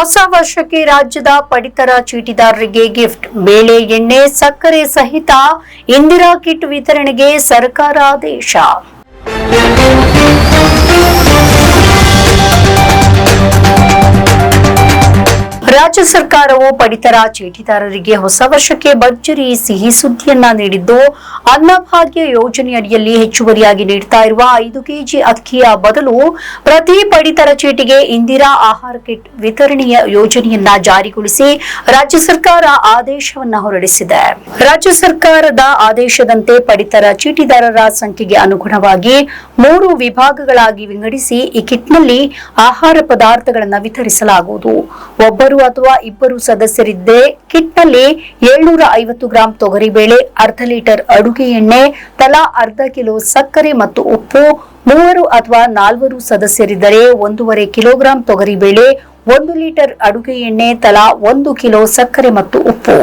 ಹೊಸ ವರ್ಷಕ್ಕೆ ರಾಜ್ಯದ ಪಡಿತರ ಚೀಟಿದಾರರಿಗೆ ಗಿಫ್ಟ್. ಬೇಳೆ, ಎಣ್ಣೆ, ಸಕ್ಕರೆ ಸಹಿತ ಇಂದಿರಾ ಕಿಟ್ ವಿತರಣೆಗೆ ಸರ್ಕಾರ ಆದೇಶ. ರಾಜ್ಯ ಸರ್ಕಾರವು ಪಡಿತರ ಚೀಟಿದಾರರಿಗೆ ಹೊಸ ವರ್ಷಕ್ಕೆ ಭರ್ಜರಿ ಸಿಹಿ ಸುದ್ದಿಯನ್ನ ನೀಡಿದ್ದು, ಅನ್ನಭಾಗ್ಯ ಯೋಜನೆಯಡಿಯಲ್ಲಿ ಹೆಚ್ಚುವರಿಯಾಗಿ ನೀಡುತ್ತಾ ಇರುವ ಐದು ಕೆಜಿ ಅಕ್ಕಿಯ ಬದಲು ಪ್ರತಿ ಪಡಿತರ ಚೀಟಿಗೆ ಇಂದಿರಾ ಆಹಾರ ಕಿಟ್ ವಿತರಣೆಯ ಯೋಜನೆಯನ್ನ ಜಾರಿಗೊಳಿಸಿ ರಾಜ್ಯ ಸರ್ಕಾರ ಆದೇಶವನ್ನ ಹೊರಡಿಸಿದೆ. ರಾಜ್ಯ ಸರ್ಕಾರದ ಆದೇಶದಂತೆ ಪಡಿತರ ಚೀಟಿದಾರರ ಸಂಖ್ಯೆಗೆ ಅನುಗುಣವಾಗಿ ಮೂರು ವಿಭಾಗಗಳಾಗಿ ವಿಂಗಡಿಸಿ ಈ ಕಿಟ್ನಲ್ಲಿ ಆಹಾರ ಪದಾರ್ಥಗಳನ್ನು ವಿತರಿಸಲಾಗುವುದು. ಒಬ್ಬರು ಅಥವಾ ಇಬ್ಬರು ಸದಸ್ಯರಿದ್ದೇ ಕಿಟ್ನಲ್ಲಿ ಏಳ್ನೂರ ಐವತ್ತು ಗ್ರಾಂ ತೊಗರಿಬೇಳೆ ಅರ್ಧ ಲೀಟರ್ ಅಡುಗೆ ಎಣ್ಣೆ, ತಲಾ ಅರ್ಧ ಕಿಲೋ ಸಕ್ಕರೆ ಮತ್ತು ಉಪ್ಪು ಅಥವಾ ನಾಲ್ವರು ಸದಸ್ಯರಿದ್ದರೆ ಒಂದೂವರೆ ಕಿಲೋಗ್ರಾಂ ತೊಗರಿಬೇಳೆ ಒಂದು ಲೀಟರ್ ಅಡುಗೆ ಎಣ್ಣೆ, ತಲಾ ಒಂದು ಕಿಲೋ ಸಕ್ಕರೆ ಮತ್ತು ಉಪ್ಪು.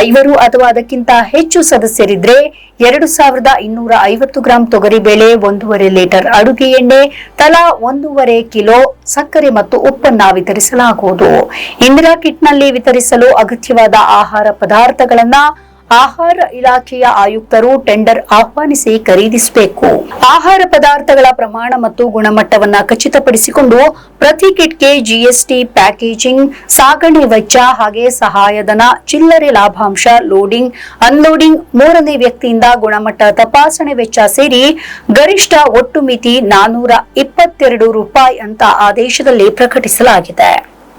ಐವರು ಅಥವಾ ಅದಕ್ಕಿಂತ ಹೆಚ್ಚು ಸದಸ್ಯರಿದ್ರೆ ಎರಡು ಸಾವಿರದ ಇನ್ನೂರ ಐವತ್ತು ಗ್ರಾಂ ತೊಗರಿಬೇಳೆ ಒಂದೂವರೆ ಲೀಟರ್ ಅಡುಗೆ ಎಣ್ಣೆ, ತಲಾ ಒಂದೂವರೆ ಕಿಲೋ ಸಕ್ಕರೆ ಮತ್ತು ಉಪ್ಪನ್ನ ವಿತರಿಸಲಾಗುವುದು. ಇಂದಿರಾ ಕಿಟ್ನಲ್ಲಿ ವಿತರಿಸಲು ಅಗತ್ಯವಾದ ಆಹಾರ ಪದಾರ್ಥಗಳನ್ನ ಆಹಾರ ಇಲಾಖೆಯ ಆಯುಕ್ತರು ಟೆಂಡರ್ ಆಹ್ವಾನಿಸಿ ಖರೀದಿಸಬೇಕು. ಆಹಾರ ಪದಾರ್ಥಗಳ ಪ್ರಮಾಣ ಮತ್ತು ಗುಣಮಟ್ಟವನ್ನ ಖಚಿತಪಡಿಸಿಕೊಂಡು ಪ್ರತಿ ಕಿಟ್ಗೆ ಜಿಎಸ್ಟಿ ಪ್ಯಾಕೇಜಿಂಗ್, ಸಾಗಣೆ ವೆಚ್ಚ ಹಾಗೆ ಸಹಾಯಧನ, ಚಿಲ್ಲರೆ ಲಾಭಾಂಶ, ಲೋಡಿಂಗ್, ಅನ್ಲೋಡಿಂಗ್ ಮೂರನೇ ವ್ಯಕ್ತಿಯಿಂದ ಗುಣಮಟ್ಟ ತಪಾಸಣೆ ವೆಚ್ಚ ಸೇರಿ ಗರಿಷ್ಠ ಒಟ್ಟು ಮಿತಿ ನಾನೂರ ಇಪ್ಪತ್ತೆರಡು ರೂಪಾಯಿ ಅಂತ ಆದೇಶದಲ್ಲಿ ಪ್ರಕಟಿಸಲಾಗಿದೆ.